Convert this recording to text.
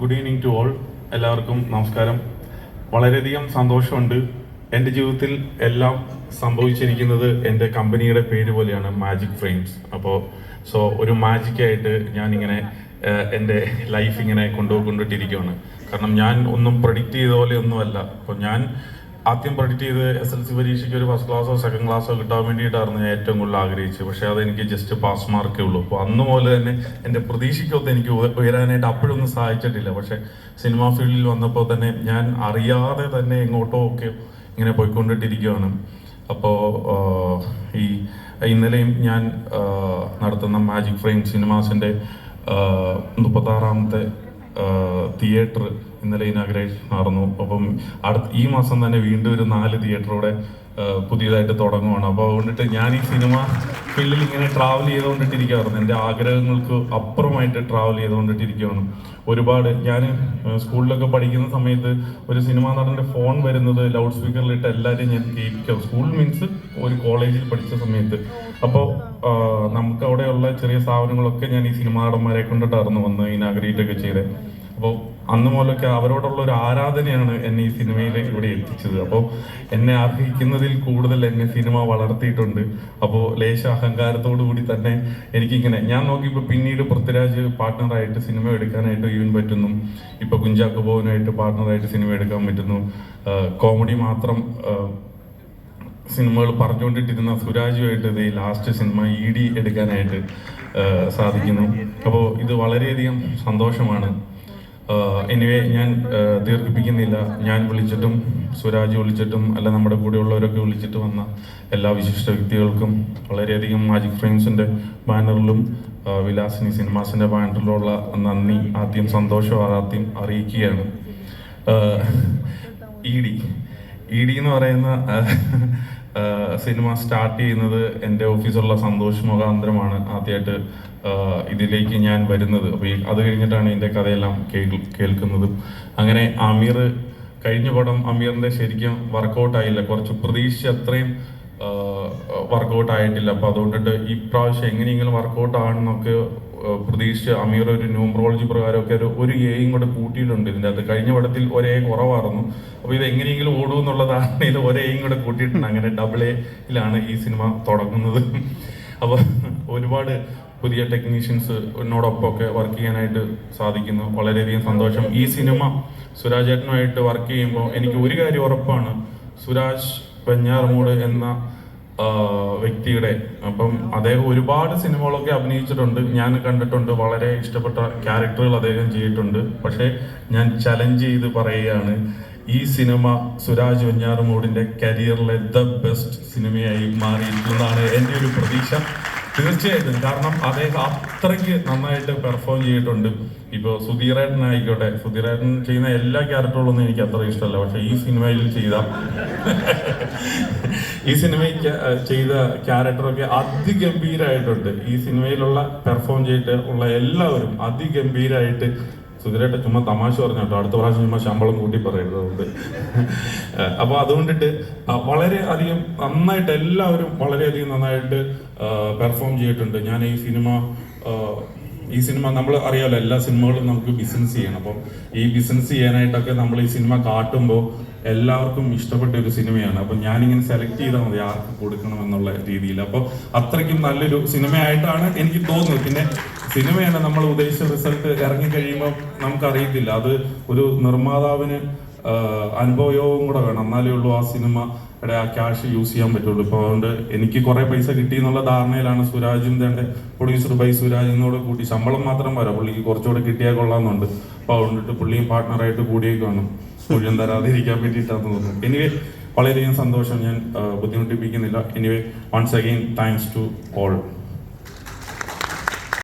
Good evening to all എല്ലാവർക്കും നമസ്കാരം. വളരെയധികം സന്തോഷമുണ്ട്. എന്റെ ജീവിതത്തിൽ എല്ലാം സംഭവിച്ചിരിക്കുന്നത് എന്റെ കമ്പനിയുടെ പേര് പോലെയാണ് മാജിക് ഫ്രെയിംസ് അപ്പോൾ സോ ഒരു മാജിക്കായിട്ട് ഞാനിങ്ങനെ എന്റെ ലൈഫ് ഇങ്ങനെ കൊണ്ടുപോയിക്കൊണ്ടിട്ടിരിക്കുകയാണ് കാരണം ഞാൻ ഒന്നും പ്രൊഡിക്റ്റ് ചെയ്ത പോലെ ഒന്നുമല്ല. അപ്പോൾ ഞാൻ ആദ്യം പ്രഡിക്റ്റ് ചെയ്ത് എസ് എൽ സി പരീക്ഷയ്ക്ക് ഒരു ഫസ്റ്റ് ക്ലാസ്സോ സെക്കൻഡ് ക്ലാസ്സോ കിട്ടാൻ വേണ്ടിയിട്ടായിരുന്നു ഞാൻ ഏറ്റവും കൂടുതൽ ആഗ്രഹിച്ചത്. പക്ഷേ അതെനിക്ക് ജസ്റ്റ് പാസ് മാർക്കേ ഉള്ളൂ. അപ്പോൾ അന്ന് മുതൽ തന്നെ എന്റെ പ്രതീക്ഷയ്ക്കൊത്ത് എനിക്ക് ഉയ- ഉയരാനായിട്ട് അപ്പോഴൊന്നും സഹായിച്ചിട്ടില്ല പക്ഷേ സിനിമാ ഫീൽഡിൽ വന്നപ്പോൾ തന്നെ ഞാൻ അറിയാതെ തന്നെ എങ്ങോട്ടോ ഒക്കെ ഇങ്ങനെ പോയിക്കൊണ്ടിട്ടിരിക്കുകയാണ് അപ്പോൾ ഈ ഇന്നലെയും ഞാൻ നടത്തുന്ന മാജിക് ഫ്രെയിം സിനിമാസിന്റെ മുപ്പത്താറാമത്തെ തിയേറ്റർ ഇന്നലെ ഇനാഗ്രേഷൻ നടന്നു അപ്പം അടുത്ത ഈ മാസം തന്നെ വീണ്ടും ഒരു നാല് തിയേറ്ററോടെ പുതിയതായിട്ട് തുടങ്ങുവാണ്. അപ്പോൾ അതുകൊണ്ടിട്ട് ഞാൻ ഈ സിനിമ ഫീൽഡിൽ ഇങ്ങനെ ട്രാവൽ ചെയ്തുകൊണ്ടിട്ടിരിക്കുകയായിരുന്നു എന്റെ ആഗ്രഹങ്ങൾക്ക് അപ്പുറമായിട്ട് ട്രാവൽ ചെയ്തുകൊണ്ടിട്ടിരിക്കുകയാണ് ഒരുപാട് ഞാൻ സ്കൂളിലൊക്കെ പഠിക്കുന്ന സമയത്ത് ഒരു സിനിമാ നടന്റെ ഫോൺ വരുന്നത് ലൗഡ് സ്പീക്കറിലിട്ട് എല്ലാവരെയും ഞാൻ കേൾക്കും സ്കൂൾ മീൻസ് ഒരു കോളേജിൽ പഠിച്ച സമയത്ത്. അപ്പോൾ നമുക്ക് അവിടെയുള്ള ചെറിയ സ്ഥാപനങ്ങളൊക്കെ ഞാൻ ഈ സിനിമാ നടന്മാരെ കൊണ്ടിട്ടായിരുന്നു വന്ന് ഇനാഗ്രേറ്റ് ഒക്കെ ചെയ്തത് അപ്പോൾ അന്ന് മുതലൊക്കെ അവരോടുള്ള ഒരു ആരാധനയാണ് എന്നെ ഈ സിനിമയിലേക്ക് ഇവിടെ എത്തിച്ചത് അപ്പോൾ എന്നെ അർഹിക്കുന്നതിൽ കൂടുതൽ എന്നെ സിനിമ വളർത്തിയിട്ടുണ്ട്. അപ്പോൾ ലേശ അഹങ്കാരത്തോടു കൂടി തന്നെ എനിക്കിങ്ങനെ ഞാൻ നോക്കിയപ്പോൾ പിന്നീട് പൃഥ്വിരാജ് പാർട്ട്ണറായിട്ട് സിനിമ എടുക്കാനായിട്ട് ഈവൻ പറ്റുന്നു. ഇപ്പോൾ കുഞ്ചാക്കോ ബോവനായിട്ട് പാർട്ട്ണറായിട്ട് സിനിമ എടുക്കാൻ പറ്റുന്നു. കോമഡി മാത്രം സിനിമകൾ പറഞ്ഞുകൊണ്ടിട്ടിരുന്ന സുരാജുമായിട്ട് ഇത് ലാസ്റ്റ് സിനിമ ഇ ഡി എടുക്കാനായിട്ട് സാധിക്കുന്നു. അപ്പോൾ ഇത് വളരെയധികം സന്തോഷമാണ്. എനിവേ ഞാൻ ദീർഘിപ്പിക്കുന്നില്ല. ഞാൻ വിളിച്ചിട്ടും സുരാജ് വിളിച്ചിട്ടും അല്ല നമ്മുടെ കൂടെയുള്ളവരൊക്കെ വിളിച്ചിട്ട് വന്ന എല്ലാ വിശിഷ്ട വ്യക്തികൾക്കും വളരെയധികം മാജിക് ഫ്രെയിംസിന്റെ ബാനറിലും വിലാസിനി സിനിമാസിന്റെ ബാനറിലുള്ള നന്ദി ആദ്യം സന്തോഷം ആദ്യം അറിയിക്കുകയാണ്. E D. ഇ ഡി എന്ന് പറയുന്ന സിനിമ സ്റ്റാർട്ട് ചെയ്യുന്നത് എന്റെ ഓഫീസുള്ള സന്തോഷ് മുഖാന്തരമാണ്. ആദ്യമായിട്ട് ഇതിലേക്ക് ഞാൻ വരുന്നത്. അപ്പോൾ ഈ- അത് കഴിഞ്ഞിട്ടാണ് ഇതിന്റെ കഥയെല്ലാം കേൾക്കുന്നതും. അങ്ങനെ അമീർ കഴിഞ്ഞ പടം അമീറിന്റെ ശരിക്കും വർക്കൗട്ട് ആയില്ല കുറച്ച് പ്രതീക്ഷ അത്രയും വർക്കൗട്ട് ആയിട്ടില്ല അപ്പോൾ അതുകൊണ്ടിട്ട് ഈ പ്രാവശ്യം എങ്ങനെയെങ്കിലും വർക്കൗട്ട് ആണെന്നൊക്കെ പ്രതീക്ഷിച്ച് അമീർ ഒരു ന്യൂമറോളജി പ്രകാരമൊക്കെ ഒരു ഒരു എയും കൂടെ കൂട്ടിയിട്ടുണ്ട് ഇതിന്റെ അത് കഴിഞ്ഞ പടത്തിൽ ഒരേ കുറവായിരുന്നു. അപ്പോൾ ഇത് എങ്ങനെയെങ്കിലും ഓടും എന്നുള്ളതാണ്. ഇത് ഒരേയും കൂടെ കൂട്ടിയിട്ടുണ്ട്. അങ്ങനെ ഡബിൾ എയിലാണ് ഈ സിനിമ തുടങ്ങുന്നത്. അപ്പോൾ ഒരുപാട് പുതിയ ടെക്നീഷ്യൻസ് എന്നോടൊപ്പം ഒക്കെ വർക്ക് ചെയ്യാനായിട്ട് സാധിക്കുന്നു. വളരെയധികം സന്തോഷം. ഈ സിനിമ സുരാജേട്ടനുമായിട്ട് വർക്ക് ചെയ്യുമ്പോൾ എനിക്ക് ഒരു കാര്യം ഉറപ്പാണ്. സുരാജ് വെഞ്ഞാറമൂട് എന്ന വ്യക്തിയുടെ അപ്പം അദ്ദേഹം ഒരുപാട് സിനിമകളൊക്കെ അഭിനയിച്ചിട്ടുണ്ട്. ഞാൻ കണ്ടിട്ടുണ്ട്. വളരെ ഇഷ്ടപ്പെട്ട ക്യാരക്ടറുകൾ അദ്ദേഹം ചെയ്തിട്ടുണ്ട്. പക്ഷേ ഞാൻ ചലഞ്ച് ചെയ്ത് പറയുകയാണ് ഈ സിനിമ സുരാജ് വെഞ്ഞാറുമൂടിന്റെ കരിയറിലെ ദ ബെസ്റ്റ് സിനിമയായി മാറിയിരിക്കുന്നതാണ് എന്റെ ഒരു പ്രതീക്ഷ. തീർച്ചയായിട്ടും. കാരണം അദ്ദേഹം അത്രയ്ക്ക് നന്നായിട്ട് പെർഫോം ചെയ്തിട്ടുണ്ട്. ഇപ്പോൾ സുധീറേട്ടൻ ആയിക്കോട്ടെ സുധീറേട്ടൻ ചെയ്യുന്ന എല്ലാ ക്യാരക്ടറുകളൊന്നും എനിക്ക് അത്ര ഇഷ്ടമല്ല. പക്ഷെ ഈ സിനിമയിൽ ചെയ്ത ഈ സിനിമയ്ക്ക് ചെയ്ത ക്യാരക്ടറൊക്കെ അതിഗംഭീരമായിട്ടുണ്ട് ഈ സിനിമയിലുള്ള പെർഫോം ചെയ്തിട്ട് ഉള്ള എല്ലാവരും അതിഗംഭീരമായിട്ട് സുധീരേട്ട ചുമ്മാ തമാശ പറഞ്ഞു കേട്ടോ. അടുത്ത പ്രാവശ്യം ചുമ്മാ ശമ്പളം കൂട്ടി പറയരുത് അതുകൊണ്ട്. അപ്പോൾ അതുകൊണ്ടിട്ട് വളരെ അധികം നന്നായിട്ട് എല്ലാവരും വളരെയധികം നന്നായിട്ട് പെർഫോം ചെയ്തിട്ടുണ്ട്. ഞാൻ ഈ സിനിമ ഈ സിനിമ നമ്മൾ അറിയാമല്ലോ എല്ലാ സിനിമകളും നമുക്ക് ബിസിനസ് ചെയ്യണം. അപ്പം ഈ ബിസിനസ് ചെയ്യാനായിട്ടൊക്കെ നമ്മൾ ഈ സിനിമ കാട്ടുമ്പോൾ എല്ലാവർക്കും ഇഷ്ടപ്പെട്ട ഒരു സിനിമയാണ്. അപ്പം ഞാനിങ്ങനെ സെലക്ട് ചെയ്താൽ മതി ആർക്ക് കൊടുക്കണം എന്നുള്ള രീതിയിൽ. അപ്പോൾ അത്രയ്ക്കും നല്ലൊരു സിനിമയായിട്ടാണ് എനിക്ക് തോന്നുന്നത്. പിന്നെ സിനിമയാണ് നമ്മൾ ഉദ്ദേശിച്ച റിസൾട്ട് ഇറങ്ങി കഴിയുമ്പോൾ നമുക്കറിയത്തില്ല. അത് ഒരു നിർമ്മാതാവിന് അനുഭവയോഗം കൂടെ വേണം. എന്നാലേ ഉള്ളൂ ആ സിനിമയുടെ ആ ക്യാഷ് യൂസ് ചെയ്യാൻ പറ്റുള്ളൂ. ഇപ്പോൾ അതുകൊണ്ട് എനിക്ക് കുറെ പൈസ കിട്ടി എന്നുള്ള ധാരണയിലാണ് സുരാജിന്റെ പ്രൊഡ്യൂസർ ബൈ സുരാജിനോട് കൂട്ടി. ശമ്പളം മാത്രം വരാം പുള്ളിക്ക് കുറച്ചുകൂടെ കിട്ടിയാൽ കൊള്ളാമെന്നുണ്ട്. അപ്പോൾ അതുകൊണ്ടിട്ട് പുള്ളിയും പാർട്ട്ണറായിട്ട് കൂടിയേക്കാണ് മുഴുവൻ തരാതിരിക്കാൻ വേണ്ടിയിട്ടാണെന്ന് തോന്നുന്നു. എനിവേ വളരെയധികം സന്തോഷം. ഞാൻ ബുദ്ധിമുട്ടിപ്പിക്കുന്നില്ല. Anyway once again thanks to all